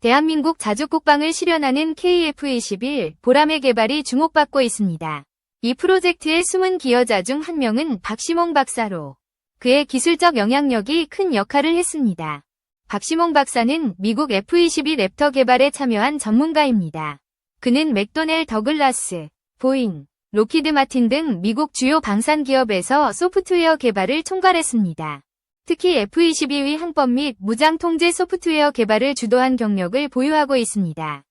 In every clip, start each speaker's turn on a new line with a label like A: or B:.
A: 대한민국 자주국방을 실현하는 KF-21 보람의 개발이 주목받고 있습니다. 이 프로젝트의 숨은 기여자 중 한 명은 박시몽 박사로 그의 기술적 영향력이 큰 역할을 했습니다. 박시몽 박사는 미국 F-22 랩터 개발에 참여한 전문가입니다. 그는 맥도넬 더글라스, 보잉, 로키드 마틴 등 미국 주요 방산 기업에서 소프트웨어 개발을 총괄했습니다. 특히 F-22의 항법 및 무장 통제 소프트웨어 개발을 주도한 경력을 보유하고 있습니다.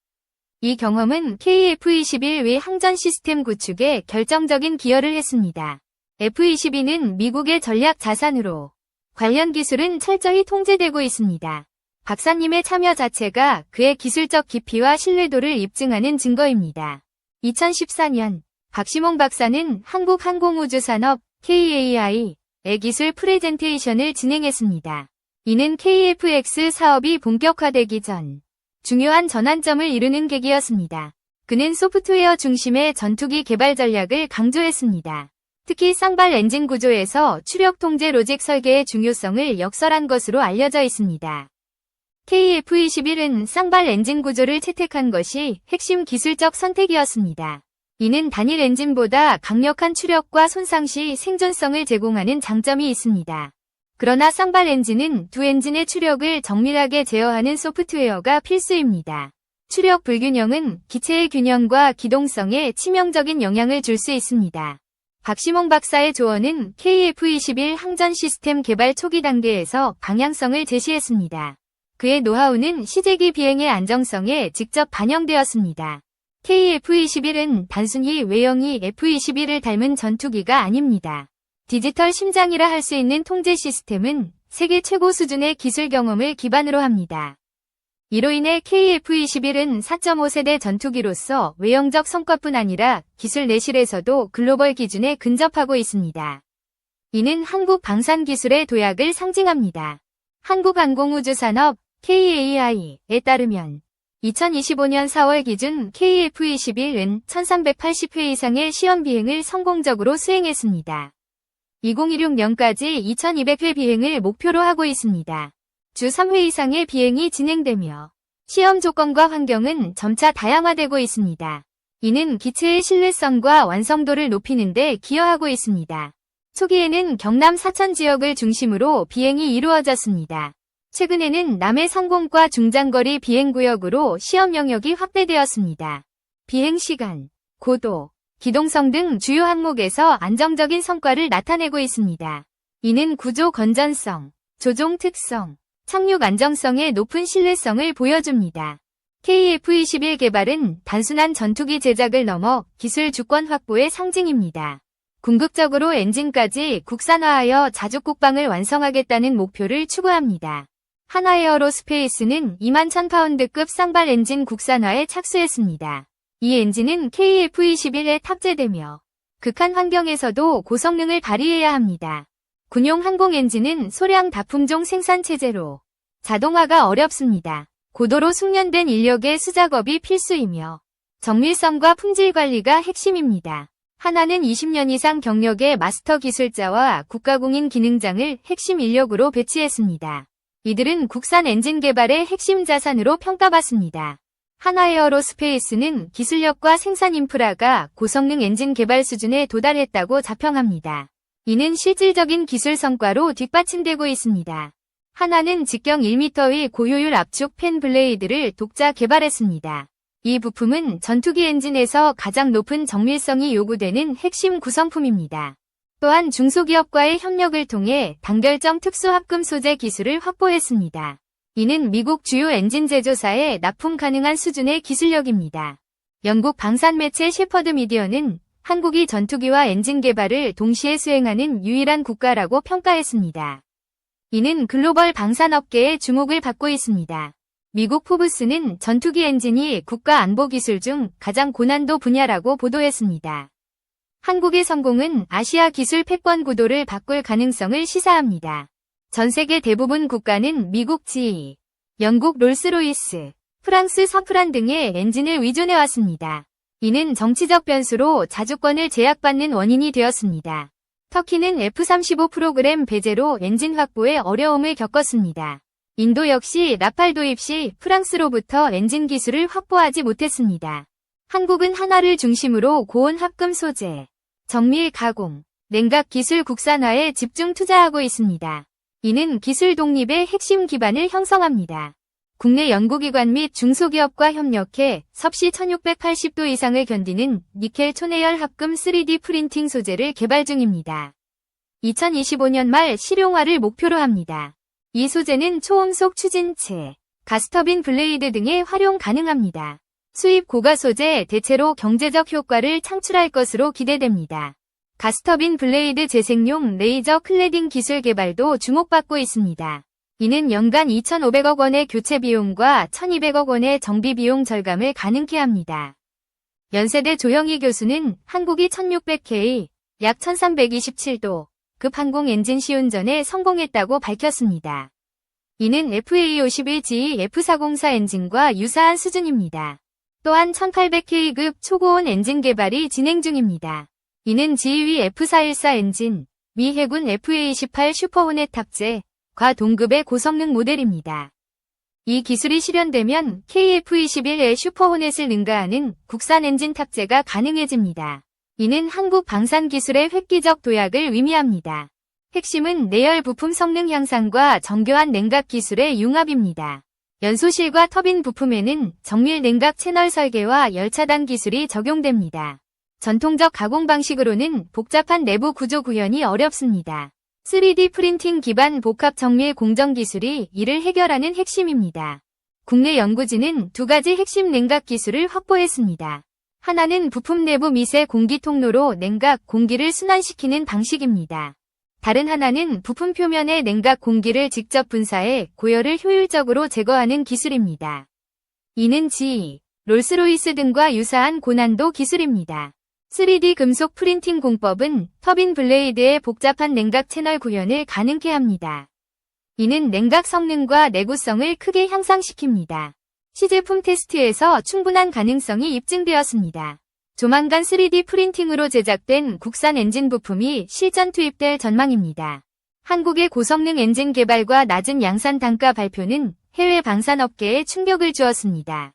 A: 이 경험은 KF-21의 항전 시스템 구축에 결정적인 기여를 했습니다. F-22는 미국의 전략 자산으로 관련 기술은 철저히 통제되고 있습니다. 박사님의 참여 자체가 그의 기술적 깊이와 신뢰도를 입증하는 증거입니다. 2014년 박시몽 박사는 한국항공우주산업 KAI 의 기술 프레젠테이션을 진행했습니다. 이는 KFX 사업이 본격화되기 전 중요한 전환점을 이루는 계기였습니다. 그는 소프트웨어 중심의 전투기 개발 전략을 강조했습니다. 특히 쌍발 엔진 구조에서 추력 통제 로직 설계의 중요성을 역설한 것으로 알려져 있습니다. KF-21은 쌍발 엔진 구조를 채택한 것이 핵심 기술적 선택이었습니다. 이는 단일 엔진보다 강력한 추력과 손상 시 생존성을 제공하는 장점이 있습니다. 그러나 쌍발 엔진은 두 엔진의 추력을 정밀하게 제어하는 소프트웨어가 필수입니다. 추력 불균형은 기체의 균형과 기동성에 치명적인 영향을 줄 수 있습니다. 박시몽 박사의 조언은 KF-21 항전 시스템 개발 초기 단계에서 방향성을 제시했습니다. 그의 노하우는 시제기 비행의 안정성에 직접 반영되었습니다. KF-21은 단순히 외형이 F-21을 닮은 전투기가 아닙니다. 디지털 심장이라 할 수 있는 통제 시스템은 세계 최고 수준의 기술 경험을 기반으로 합니다. 이로 인해 KF-21은 4.5세대 전투기로서 외형적 성과뿐 아니라 기술 내실에서도 글로벌 기준에 근접하고 있습니다. 이는 한국 방산 기술의 도약을 상징합니다. 한국항공우주산업 KAI에 따르면 2025년 4월 기준 KF-21은 1380회 이상의 시험 비행을 성공적으로 수행했습니다. 2026년까지 2200회 비행을 목표로 하고 있습니다. 주 3회 이상의 비행이 진행되며 시험 조건과 환경은 점차 다양화되고 있습니다. 이는 기체의 신뢰성과 완성도를 높이는 데 기여하고 있습니다. 초기에는 경남 사천 지역을 중심으로 비행이 이루어졌습니다. 최근에는 남해 성공과 중장거리 비행구역으로 시험 영역이 확대되었습니다. 비행시간, 고도, 기동성 등 주요 항목에서 안정적인 성과를 나타내고 있습니다. 이는 구조 건전성, 조종 특성, 착륙 안정성의 높은 신뢰성을 보여줍니다. KF-21 개발은 단순한 전투기 제작을 넘어 기술 주권 확보의 상징입니다. 궁극적으로 엔진까지 국산화하여 자주 국방을 완성하겠다는 목표를 추구합니다. 하나에어로스페이스는 2만 1000파운드급 쌍발 엔진 국산화에 착수했습니다. 이 엔진은 KF-21에 탑재되며 극한 환경에서도 고성능을 발휘해야 합니다. 군용 항공 엔진은 소량 다품종 생산 체제로 자동화가 어렵습니다. 고도로 숙련된 인력의 수작업이 필수이며 정밀성과 품질 관리가 핵심입니다. 하나는 20년 이상 경력의 마스터 기술자와 국가공인 기능장을 핵심 인력으로 배치했습니다. 이들은 국산 엔진 개발의 핵심 자산으로 평가받습니다. 하나에어로스페이스는 기술력과 생산 인프라가 고성능 엔진 개발 수준에 도달했다고 자평합니다. 이는 실질적인 기술 성과로 뒷받침되고 있습니다. 하나는 직경 1m의 고효율 압축 팬 블레이드를 독자 개발했습니다. 이 부품은 전투기 엔진에서 가장 높은 정밀성이 요구되는 핵심 구성품입니다. 또한 중소기업과의 협력을 통해 단결정 특수합금 소재 기술을 확보했습니다. 이는 미국 주요 엔진 제조사에 납품 가능한 수준의 기술력입니다. 영국 방산 매체 셰퍼드 미디어는 한국이 전투기와 엔진 개발을 동시에 수행하는 유일한 국가라고 평가했습니다. 이는 글로벌 방산업계의 주목을 받고 있습니다. 미국 포브스는 전투기 엔진이 국가 안보 기술 중 가장 고난도 분야라고 보도했습니다. 한국의 성공은 아시아 기술 패권 구도를 바꿀 가능성을 시사합니다. 전 세계 대부분 국가는 미국 GE, 영국 롤스로이스, 프랑스 서프란 등의 엔진을 위존해왔습니다. 이는 정치적 변수로 자주권을 제약받는 원인이 되었습니다. 터키는 F-35 프로그램 배제로 엔진 확보에 어려움을 겪었습니다. 인도 역시 라팔 도입 시 프랑스로부터 엔진 기술을 확보하지 못했습니다. 한국은 한화를 중심으로 고온 합금 소재, 정밀 가공, 냉각 기술 국산화에 집중 투자하고 있습니다. 이는 기술 독립의 핵심 기반을 형성합니다. 국내 연구기관 및 중소기업과 협력해 섭씨 1680도 이상을 견디는 니켈 초내열 합금 3D 프린팅 소재를 개발 중입니다. 2025년 말 실용화를 목표로 합니다. 이 소재는 초음속 추진체, 가스터빈 블레이드 등에 활용 가능합니다. 수입 고가 소재 대체로 경제적 효과를 창출할 것으로 기대됩니다. 가스터빈 블레이드 재생용 레이저 클레딩 기술 개발도 주목받고 있습니다. 이는 연간 2,500억 원의 교체 비용과 1,200억 원의 정비 비용 절감을 가능케 합니다. 연세대 조영희 교수는 한국이 1600K, 약 1327도, 급 항공 엔진 시운전에 성공했다고 밝혔습니다. 이는 FA51G F404 엔진과 유사한 수준입니다. 또한 1800K급 초고온 엔진 개발이 진행 중입니다. 이는 지휘 F414 엔진, 미 해군 FA28 슈퍼호넷 탑재, 과 동급의 고성능 모델입니다. 이 기술이 실현되면 KF-21의 슈퍼호넷을 능가하는 국산 엔진 탑재가 가능해집니다. 이는 한국 방산 기술의 획기적 도약을 의미합니다. 핵심은 내열 부품 성능 향상과 정교한 냉각 기술의 융합입니다. 연소실과 터빈 부품에는 정밀 냉각 채널 설계와 열차단 기술이 적용됩니다. 전통적 가공 방식으로는 복잡한 내부 구조 구현이 어렵습니다. 3D 프린팅 기반 복합 정밀 공정 기술이 이를 해결하는 핵심입니다. 국내 연구진은 두 가지 핵심 냉각 기술을 확보했습니다. 하나는 부품 내부 미세 공기 통로로 냉각 공기를 순환시키는 방식입니다. 다른 하나는 부품 표면의 냉각 공기를 직접 분사해 고열을 효율적으로 제거하는 기술입니다. 이는 GE, 롤스로이스 등과 유사한 고난도 기술입니다. 3D 금속 프린팅 공법은 터빈 블레이드의 복잡한 냉각 채널 구현을 가능케 합니다. 이는 냉각 성능과 내구성을 크게 향상시킵니다. 시제품 테스트에서 충분한 가능성이 입증되었습니다. 조만간 3D 프린팅으로 제작된 국산 엔진 부품이 실전 투입될 전망입니다. 한국의 고성능 엔진 개발과 낮은 양산 단가 발표는 해외 방산업계에 충격을 주었습니다.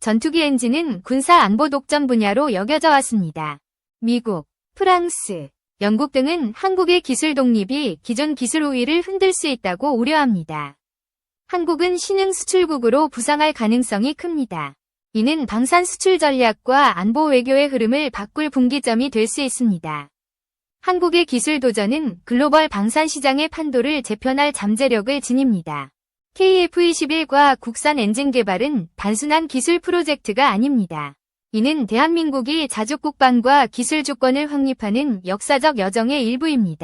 A: 전투기 엔진은 군사 안보 독점 분야로 여겨져 왔습니다. 미국, 프랑스, 영국 등은 한국의 기술 독립이 기존 기술 우위를 흔들 수 있다고 우려합니다. 한국은 신흥 수출국으로 부상할 가능성이 큽니다. 이는 방산 수출 전략과 안보 외교의 흐름을 바꿀 분기점이 될 수 있습니다. 한국의 기술 도전은 글로벌 방산 시장의 판도를 재편할 잠재력을 지닙니다. KF-21과 국산 엔진 개발은 단순한 기술 프로젝트가 아닙니다. 이는 대한민국이 자주 국방과 기술 주권을 확립하는 역사적 여정의 일부입니다.